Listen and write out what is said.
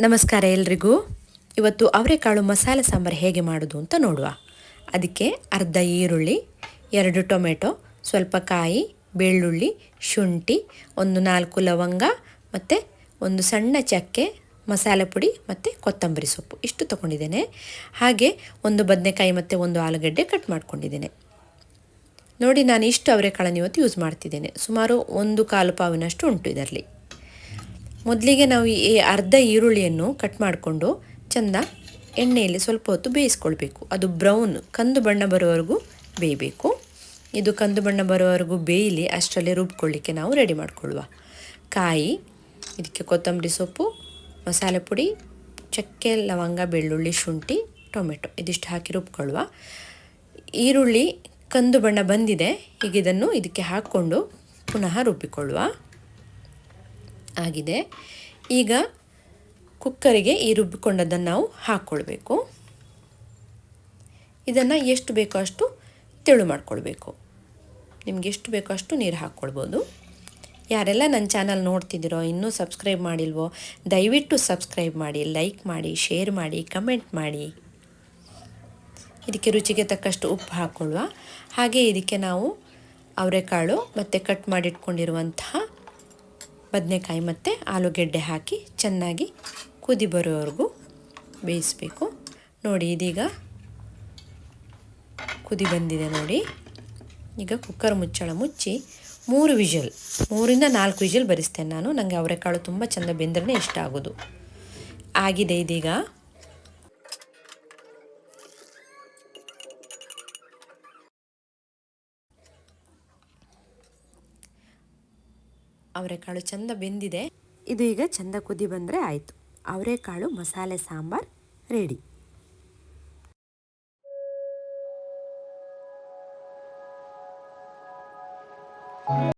ನಮಸ್ಕಾರ ಎಲ್ರಿಗೂ. ಇವತ್ತು ಅವರೆಕಾಳು ಮಸಾಲೆ ಸಾಂಬಾರು ಹೇಗೆ ಮಾಡೋದು ಅಂತ ನೋಡುವ. ಅದಕ್ಕೆ ಅರ್ಧ ಈರುಳ್ಳಿ, ಎರಡು ಟೊಮೆಟೊ, ಸ್ವಲ್ಪ ಕಾಯಿ, ಬೆಳ್ಳುಳ್ಳಿ, ಶುಂಠಿ, ಒಂದು ನಾಲ್ಕು ಲವಂಗ ಮತ್ತು ಒಂದು ಸಣ್ಣ ಚಕ್ಕೆ, ಮಸಾಲೆ ಪುಡಿ ಮತ್ತು ಕೊತ್ತಂಬರಿ ಸೊಪ್ಪು. ಇಷ್ಟು ತಗೊಂಡಿದ್ದೇನೆ. ಹಾಗೆ ಒಂದು ಬದನೆಕಾಯಿ ಮತ್ತು ಒಂದು ಆಲೂಗಡ್ಡೆ ಕಟ್ ಮಾಡ್ಕೊಂಡಿದ್ದೇನೆ. ನೋಡಿ, ನಾನು ಇಷ್ಟು ಅವರೆಕಾಳನ್ನು ಇವತ್ತು ಯೂಸ್ ಮಾಡ್ತಿದ್ದೇನೆ. ಸುಮಾರು ಒಂದು ಕಾಲು ಪಾವಿನಷ್ಟು ಉಂಟು ಇದರಲ್ಲಿ. ಮೊದಲಿಗೆ ನಾವು ಈ ಅರ್ಧ ಈರುಳ್ಳಿಯನ್ನು ಕಟ್ ಮಾಡಿಕೊಂಡು ಚೆಂದ ಎಣ್ಣೆಯಲ್ಲಿ ಸ್ವಲ್ಪ ಹೊತ್ತು ಬೇಯಿಸ್ಕೊಳ್ಬೇಕು. ಅದು ಬ್ರೌನ್ ಕಂದು ಬಣ್ಣ ಬರೋವರೆಗೂ ಬೇಯಬೇಕು. ಇದು ಕಂದು ಬಣ್ಣ ಬರೋವರೆಗೂ ಬೇಯಲಿ ಅಷ್ಟರಲ್ಲೇ ರುಬ್ಕೊಳ್ಳಿಕ್ಕೆ ನಾವು ರೆಡಿ ಮಾಡಿಕೊಳ್ಳುವ. ಕಾಯಿ, ಇದಕ್ಕೆ ಕೊತ್ತಂಬರಿ ಸೊಪ್ಪು, ಮಸಾಲೆ ಪುಡಿ, ಚಕ್ಕೆ, ಲವಂಗ, ಬೆಳ್ಳುಳ್ಳಿ, ಶುಂಠಿ, ಟೊಮೆಟೊ ಇದಿಷ್ಟು ಹಾಕಿ ರುಬ್ಕೊಳ್ಳುವ. ಈರುಳ್ಳಿ ಕಂದು ಬಣ್ಣ ಬಂದಿದೆ. ಈಗ ಇದನ್ನು ಇದಕ್ಕೆ ಹಾಕ್ಕೊಂಡು ಪುನಃ ರುಬ್ಬಿಕೊಳ್ಳುವ. ಆಗಿದೆ. ಈಗ ಕುಕ್ಕರಿಗೆ ಈ ರುಬ್ಬಿಕೊಂಡದ್ದನ್ನು ನಾವು ಹಾಕ್ಕೊಳ್ಬೇಕು ಇದನ್ನು ಎಷ್ಟು ಬೇಕೋ ಅಷ್ಟು ತೆಳು ಮಾಡ್ಕೊಳ್ಬೇಕು. ನಿಮ್ಗೆ ಎಷ್ಟು ಬೇಕೋ ಅಷ್ಟು ನೀರು ಹಾಕ್ಕೊಳ್ಬೋದು ಯಾರೆಲ್ಲ ನನ್ನ ಚಾನಲ್ ನೋಡ್ತಿದ್ದೀರೋ, ಇನ್ನೂ ಸಬ್ಸ್ಕ್ರೈಬ್ ಮಾಡಿಲ್ವೋ, ದಯವಿಟ್ಟು ಸಬ್ಸ್ಕ್ರೈಬ್ ಮಾಡಿ, ಲೈಕ್ ಮಾಡಿ, ಶೇರ್ ಮಾಡಿ, ಕಮೆಂಟ್ ಮಾಡಿ. ಇದಕ್ಕೆ ರುಚಿಗೆ ತಕ್ಕಷ್ಟು ಉಪ್ಪು ಹಾಕ್ಕೊಳ್ಳುವ ಹಾಗೆ ಇದಕ್ಕೆ ನಾವು ಅವರೆಕಾಳು ಮತ್ತು ಕಟ್ ಮಾಡಿಟ್ಕೊಂಡಿರುವಂತಹ ಬದನೆಕಾಯಿ ಮತ್ತು ಆಲೂಗೆಡ್ಡೆ ಹಾಕಿ ಚೆನ್ನಾಗಿ ಕುದಿ ಬರೋವರೆಗೂ ಬೇಯಿಸಬೇಕು. ನೋಡಿ, ಇದೀಗ ಕುದಿ ಬಂದಿದೆ ನೋಡಿ. ಈಗ ಕುಕ್ಕರ್ ಮುಚ್ಚಳ ಮುಚ್ಚಿ ಮೂರು ವಿಷಲ್, ಮೂರಿಂದ ನಾಲ್ಕು ವಿಷಲ್ ಬರಿಸ್ತೇನೆ ನಾನು. ನನಗೆ ಅವರೆಕಾಳು ತುಂಬ ಚೆಂದ ಬೆಂದ್ರೆ ಇಷ್ಟ ಆಗೋದು. ಆಗಿದೆ ಇದೀಗ. ಅವರೆಕಾಳು ಚಂದ ಬೆಂದಿದೆ. ಇದು ಈಗ ಚಂದ ಕುದಿ ಬಂದರೆ ಆಯಿತು. ಅವರೆಕಾಳು ಮಸಾಲೆ ಸಾಂಬಾರ್ ರೆಡಿ.